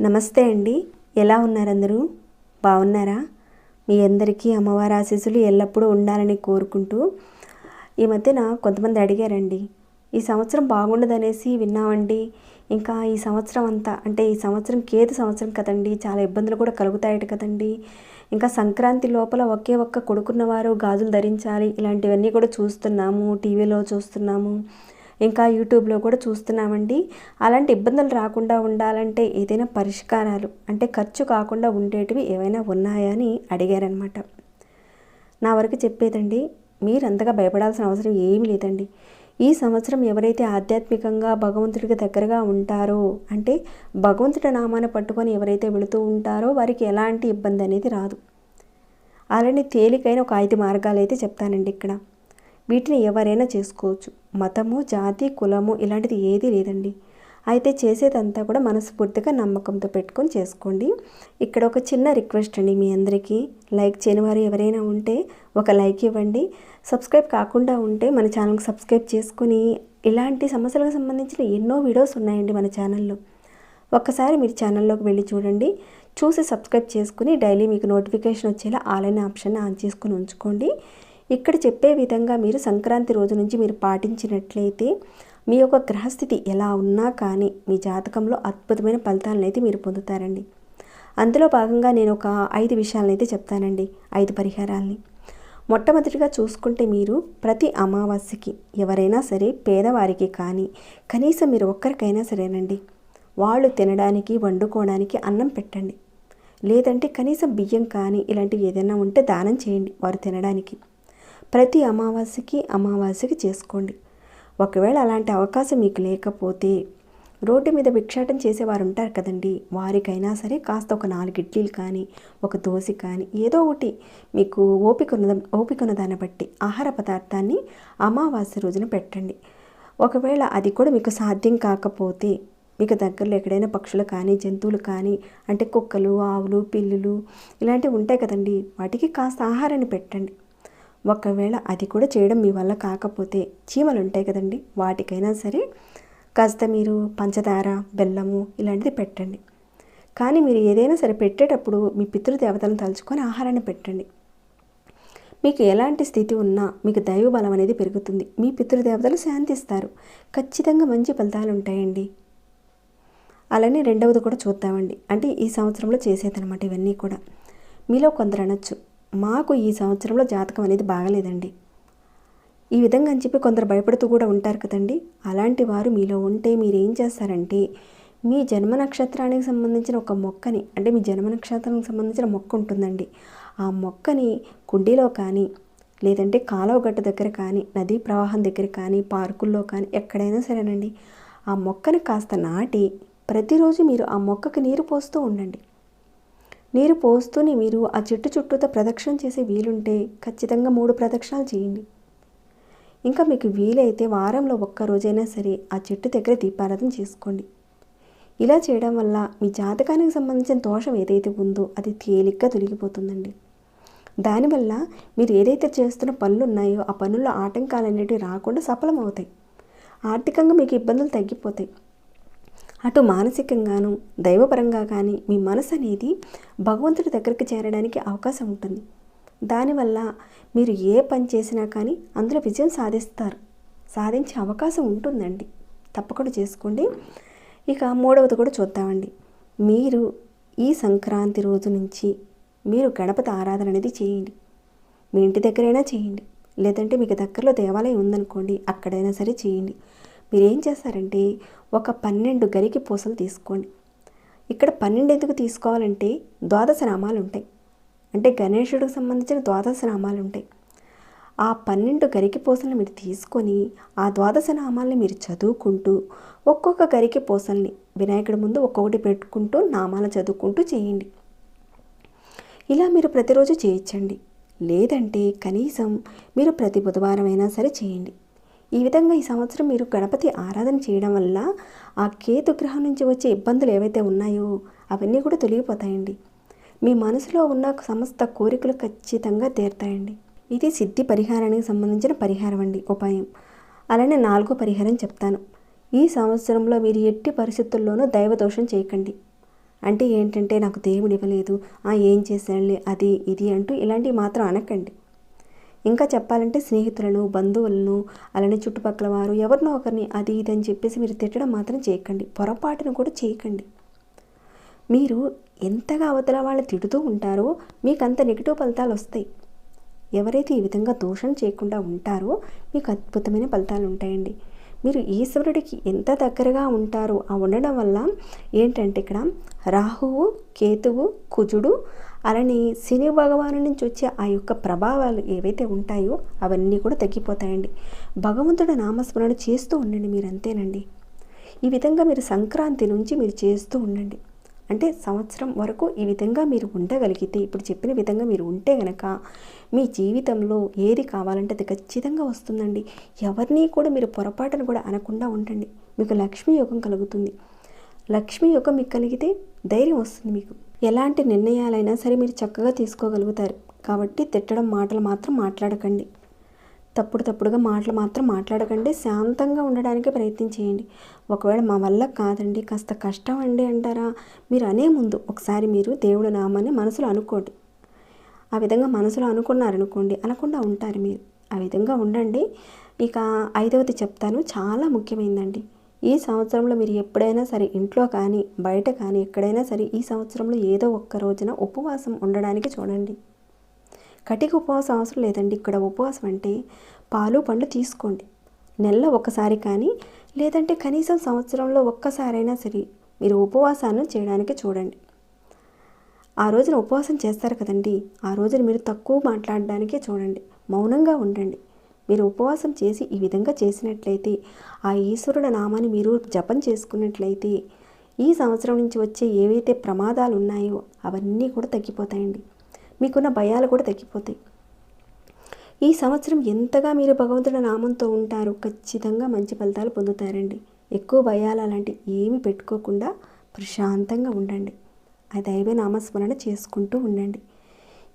నమస్తే అండి. ఎలా ఉన్నారు అందరూ బాగున్నారా? మీ అందరికీ అమ్మవారి ఆశీస్సులు ఎల్లప్పుడూ ఉండాలని కోరుకుంటూ ఈ మధ్యన కొంతమంది అడిగారండి. ఈ సంవత్సరం బాగుండదనేసి విన్నామండి. ఇంకా ఈ సంవత్సరం అంతా అంటే ఈ సంవత్సరం కేతు సంవత్సరం కదండి చాలా ఇబ్బందులు కూడా కలుగుతాయట కదండి. ఇంకా సంక్రాంతి లోపల ఒకే ఒక్క కొడుకున్నవారు గాజులు ధరించాలి. ఇలాంటివన్నీ కూడా చూస్తున్నాము టీవీలో చూస్తున్నాము ఇంకా యూట్యూబ్లో కూడా చూస్తున్నామండి. అలాంటి ఇబ్బందులు రాకుండా ఉండాలంటే ఏదైనా పరిష్కారాలు అంటే ఖర్చు కాకుండా ఉండేటివి ఏవైనా ఉన్నాయా అని అడిగారనమాట నా వరకు చెప్పేదండి మీరు అంతగా భయపడాల్సిన అవసరం ఏమీ లేదండి. ఈ సంవత్సరం ఎవరైతే ఆధ్యాత్మికంగా భగవంతుడికి దగ్గరగా ఉంటారో అంటే భగవంతుడి నామాన్ని పట్టుకొని ఎవరైతే వెళుతూ ఉంటారో వారికి ఎలాంటి ఇబ్బంది అనేది రాదు. అలానే తేలికైన ఒక ఐదు మార్గాలు అయితే చెప్తానండి ఇక్కడ. వీటిని ఎవరైనా చేసుకోవచ్చు. మతము జాతి కులము ఇలాంటిది ఏదీ లేదండి. అయితే చేసేదంతా కూడా మనస్ఫూర్తిగా నమ్మకంతో పెట్టుకొని చేసుకోండి. ఇక్కడ ఒక చిన్న రిక్వెస్ట్ అండి మీ అందరికీ. లైక్ చేయని వారు ఎవరైనా ఉంటే ఒక లైక్ ఇవ్వండి. సబ్స్క్రైబ్ కాకుండా ఉంటే మన ఛానల్కి సబ్స్క్రైబ్ చేసుకుని ఇలాంటి సమస్యలకు సంబంధించిన ఎన్నో వీడియోస్ ఉన్నాయండి మన ఛానల్లో. ఒక్కసారి మీరు ఛానల్లోకి వెళ్ళి చూడండి. చూసి సబ్స్క్రైబ్ చేసుకుని డైలీ మీకు నోటిఫికేషన్ వచ్చేలా ఆన్లైన్ ఆప్షన్ ఆన్ చేసుకుని ఉంచుకోండి. ఇక్కడ చెప్పే విధంగా మీరు సంక్రాంతి రోజు నుంచి మీరు పాటించినట్లయితే మీ యొక్క గ్రహస్థితి ఎలా ఉన్నా కానీ మీ జాతకంలో అద్భుతమైన ఫలితాలను అయితే మీరు పొందుతారండి. అందులో భాగంగా నేను ఒక ఐదు విషయాలను అయితే చెప్తానండి ఐదు పరిహారాలని. మొట్టమొదటిగా చూసుకుంటే మీరు ప్రతి అమావాస్యకి ఎవరైనా సరే పేదవారికి కానీ కనీసం మీరు ఒక్కరికైనా సరేనండి వాళ్ళు తినడానికి వండుకోవడానికి అన్నం పెట్టండి. లేదంటే కనీసం బియ్యం కానీ ఇలాంటివి ఏదైనా ఉంటే దానం చేయండి వారు తినడానికి. ప్రతి అమావాస్యకి అమావాస్యకి చేసుకోండి. ఒకవేళ అలాంటి అవకాశం మీకు లేకపోతే రోడ్డు మీద భిక్షాటం చేసేవారు ఉంటారు కదండి. వారికైనా సరే కాస్త ఒక నాలుగు ఇడ్లీలు కానీ ఒక దోశ కానీ ఏదో ఒకటి మీకు ఓపిక ఉన్న ఓపిక ఉన్న దాన్ని బట్టి ఆహార పదార్థాన్ని అమావాస్య రోజున పెట్టండి. ఒకవేళ అది కూడా మీకు సాధ్యం కాకపోతే మీకు దగ్గరలో ఎక్కడైనా పక్షులు కానీ జంతువులు కానీ అంటే కుక్కలు ఆవులు పిల్లులు ఇలాంటివి ఉంటాయి కదండి. వాటికి కాస్త ఆహారాన్ని పెట్టండి. ఒకవేళ అది కూడా చేయడం మీ వల్ల కాకపోతే చీమలు ఉంటాయి కదండి. వాటికైనా సరే కాస్త మీరు పంచదార బెల్లము ఇలాంటిది పెట్టండి. కానీ మీరు ఏదైనా సరే పెట్టేటప్పుడు మీ పితృదేవతలను తలుచుకొని ఆహారాన్ని పెట్టండి. మీకు ఎలాంటి స్థితి ఉన్నా మీకు దైవ బలం అనేది పెరుగుతుంది. మీ పితృదేవతలు శాంతిస్తారు. ఖచ్చితంగా మంచి ఫలితాలు ఉంటాయండి. అలానే రెండవది కూడా చూద్దామండి. అంటే ఈ సంవత్సరంలో చేసేదనమాట ఇవన్నీ కూడా. మీలో కొందరు అనొచ్చు. మాకు ఈ సంవత్సరంలో జాతకం అనేది బాగలేదండి. ఈ విధంగా అని చెప్పి కొందరు భయపడుతూ కూడా ఉంటారు కదండి. అలాంటి వారు మీలో ఉంటే మీరు ఏం చేస్తారంటే మీ జన్మ నక్షత్రానికి సంబంధించిన ఒక మొక్కని అంటే మీ జన్మ నక్షత్రానికి సంబంధించిన మొక్క ఉంటుందండి. ఆ మొక్కని కుండీలో కానీ లేదంటే కాలువ గట్ట దగ్గర కానీ నదీ ప్రవాహం దగ్గర కానీ పార్కుల్లో కానీ ఎక్కడైనా సరేనండి. ఆ మొక్కని కాస్త నాటి ప్రతిరోజు మీరు ఆ మొక్కకి నీరు పోస్తూ ఉండండి. నీరు పోస్తూనే మీరు ఆ చెట్టు చుట్టూతో ప్రదక్షిణ చేసే వీలుంటే ఖచ్చితంగా మూడు ప్రదక్షిణాలు చేయండి. ఇంకా మీకు వీలైతే వారంలో ఒక్క రోజైనా సరే ఆ చెట్టు దగ్గర దీపారాధన చేసుకోండి. ఇలా చేయడం వల్ల మీ జాతకానికి సంబంధించిన దోషం ఏదైతే ఉందో అది తేలిగ్గా తొలగిపోతుందండి. దానివల్ల మీరు ఏదైతే చేస్తున్న పనులు ఉన్నాయో ఆ పనుల్లో ఆటంకాలు అనేటివి రాకుండా సఫలమవుతాయి. ఆర్థికంగా మీకు ఇబ్బందులు తగ్గిపోతాయి. అటు మానసికంగాను దైవపరంగా కానీ మీ మనసు అనేది భగవంతుడి దగ్గరికి చేరడానికి అవకాశం ఉంటుంది. దానివల్ల మీరు ఏ పని చేసినా కానీ అందులో విజయం సాధిస్తారు. సాధించే అవకాశం ఉంటుందండి. తప్పకుండా చేసుకోండి. ఇక మూడవది కూడా చూద్దామండి. మీరు ఈ సంక్రాంతి రోజు నుంచి మీరు గణపతి ఆరాధన అనేది చేయండి. మీ ఇంటి దగ్గరైనా చేయండి. లేదంటే మీకు దగ్గరలో దేవాలయం ఉందనుకోండి అక్కడైనా సరే చేయండి. మీరేం చేస్తారంటే ఒక పన్నెండు గరికి పూసలు తీసుకోండి. ఇక్కడ పన్నెండు ఎందుకు తీసుకోవాలంటే ద్వాదశ నామాలు ఉంటాయి. అంటే గణేశుడికి సంబంధించిన ద్వాదశ నామాలు ఉంటాయి. ఆ పన్నెండు గరికి పూసలను మీరు తీసుకొని ఆ ద్వాదశ నామాల్ని మీరు చదువుకుంటూ ఒక్కొక్క గరికి పూసల్ని వినాయకుడి ముందు ఒక్కొక్కటి పెట్టుకుంటూ నామాలు చదువుకుంటూ చేయండి. ఇలా మీరు ప్రతిరోజు చేయించండి లేదంటే కనీసం మీరు ప్రతి బుధవారం అయినా సరే చేయండి. ఈ విధంగా ఈ సంవత్సరం మీరు గణపతి ఆరాధన చేయడం వల్ల ఆ కేతు గ్రహం నుంచి వచ్చే ఇబ్బందులు ఏవైతే ఉన్నాయో అవన్నీ కూడా తొలగిపోతాయండి. మీ మనసులో ఉన్న సమస్త కోరికలు ఖచ్చితంగా తీరుతాయండి. ఇది సిద్ధి పరిహారానికి సంబంధించిన పరిహారం అండి ఉపాయం. అలానే నాలుగో పరిహారం చెప్తాను. ఈ సంవత్సరంలో మీరు ఎట్టి పరిస్థితుల్లోనూ దైవదోషం చేయకండి. అంటే ఏంటంటే నాకు దేవుడు ఇవ్వలేదు ఏం చేశాడులే అది ఇది అంటూ ఇలాంటివి మాత్రం అనకండి. ఇంకా చెప్పాలంటే స్నేహితులను బంధువులను అలానే చుట్టుపక్కల వారు ఎవరినో ఒకరిని అది ఇది అని చెప్పేసి మీరు తిట్టడం మాత్రం చేయకండి. పొరపాటును కూడా చేయకండి. మీరు ఎంతగా అవతల వాళ్ళు తిడుతూ ఉంటారో మీకు అంత నెగిటివ్ ఫలితాలు వస్తాయి. ఎవరైతే ఈ విధంగా దోషం చేయకుండా ఉంటారో మీకు అద్భుతమైన ఫలితాలు ఉంటాయండి. మీరు ఈశ్వరుడికి ఎంత దగ్గరగా ఉంటారో ఆ ఉండడం వల్ల ఏంటంటే ఇక్కడ రాహువు కేతువు కుజుడు అలానే శని భగవాను నుంచి వచ్చే ఆ యొక్క ప్రభావాలు ఏవైతే ఉంటాయో అవన్నీ కూడా తగ్గిపోతాయండి. భగవంతుడు నామస్మరణ చేస్తూ ఉండండి మీరు అంతేనండి. ఈ విధంగా మీరు సంక్రాంతి నుంచి మీరు చేస్తూ ఉండండి. అంటే సంవత్సరం వరకు ఈ విధంగా మీరు ఉండగలిగితే ఇప్పుడు చెప్పిన విధంగా మీరు ఉంటే గనక మీ జీవితంలో ఏది కావాలంటే అది ఖచ్చితంగా వస్తుందండి. ఎవరిని కూడా మీరు పొరపాటును కూడా అనకుండా ఉండండి. మీకు లక్ష్మీ యోగం కలుగుతుంది. లక్ష్మీ యోగం మీకు కలిగితే ధైర్యం వస్తుంది మీకు. ఎలాంటి నిర్ణయాలైనా సరే మీరు చక్కగా తీసుకోగలుగుతారు. కాబట్టి తిట్టడం మాటలు మాత్రం మాట్లాడకండి. తప్పుడు తప్పుడుగా మాటలు మాత్రం మాట్లాడకండి. శాంతంగా ఉండడానికి ప్రయత్నం చేయండి. ఒకవేళ మా వల్ల కాదండి కాస్త కష్టం అండి అంటారా? మీరు అనే ముందు ఒకసారి మీరు దేవుడు నామాన్ని మనసులో అనుకోండి. ఆ విధంగా మనసులో అనుకున్నారనుకోండి అనకుండా ఉంటారు మీరు. ఆ విధంగా ఉండండి. ఇక ఐదవది చెప్తాను చాలా ముఖ్యమైందండి. ఈ సంవత్సరంలో మీరు ఎప్పుడైనా సరే ఇంట్లో కానీ బయట కానీ ఎక్కడైనా సరే ఈ సంవత్సరంలో ఏదో ఒక్క రోజున ఉపవాసం ఉండడానికి చూడండి. కటిక ఉపవాసం అవసరం లేదండి. ఇక్కడ ఉపవాసం అంటే పాలు పండ్లు తీసుకోండి. నెలలో ఒకసారి కానీ లేదంటే కనీసం సంవత్సరంలో ఒక్కసారైనా సరే మీరు ఉపవాసాన్ని చేయడానికి చూడండి. ఆ రోజున ఉపవాసం చేస్తారు కదండి. ఆ రోజున మీరు తక్కువ మాట్లాడడానికే చూడండి. మౌనంగా ఉండండి. మీరు ఉపవాసం చేసి ఈ విధంగా చేసినట్లయితే ఆ ఈశ్వరుడు నామాన్ని మీరు జపం చేసుకున్నట్లయితే ఈ సంవత్సరం నుంచి వచ్చే ఏవైతే ప్రమాదాలు ఉన్నాయో అవన్నీ కూడా తగ్గిపోతాయండి. మీకున్న భయాలు కూడా తగ్గిపోతాయి. ఈ సంవత్సరం ఎంతగా మీరు భగవంతుడి నామంతో ఉంటారో ఖచ్చితంగా మంచి ఫలితాలు పొందుతారండి. ఎక్కువ భయాలు అలాంటి ఏమి పెట్టుకోకుండా ప్రశాంతంగా ఉండండి. ఆ దైవ నామస్మరణ చేసుకుంటూ ఉండండి.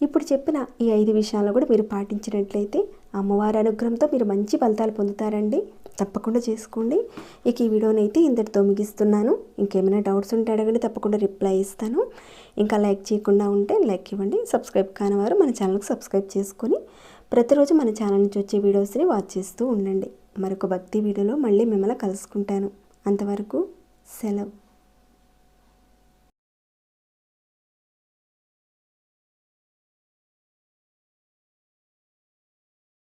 ఇప్పుడు చెప్పిన ఈ ఐదు విషయాలు కూడా మీరు పాటించినట్లయితే అమ్మవారి అనుగ్రహంతో మీరు మంచి ఫలితాలు పొందుతారండి. తప్పకుండా చేసుకోండి. ఇక ఈ వీడియోని అయితే ఇంతటితో ముగిస్తున్నాను. ఇంకేమైనా డౌట్స్ ఉంటే అడగండి తప్పకుండా రిప్లై ఇస్తాను. ఇంకా లైక్ చేయకుండా ఉంటే లైక్ ఇవ్వండి. సబ్స్క్రైబ్ కాని వారు మన ఛానల్కి సబ్స్క్రైబ్ చేసుకొని ప్రతిరోజు మన ఛానల్ నుంచి వచ్చే వీడియోస్ని వాచ్ చేస్తూ ఉండండి. మరొక భక్తి వీడియోలో మళ్ళీ మిమ్మల్ని కలుసుకుంటాను. అంతవరకు సెలవు.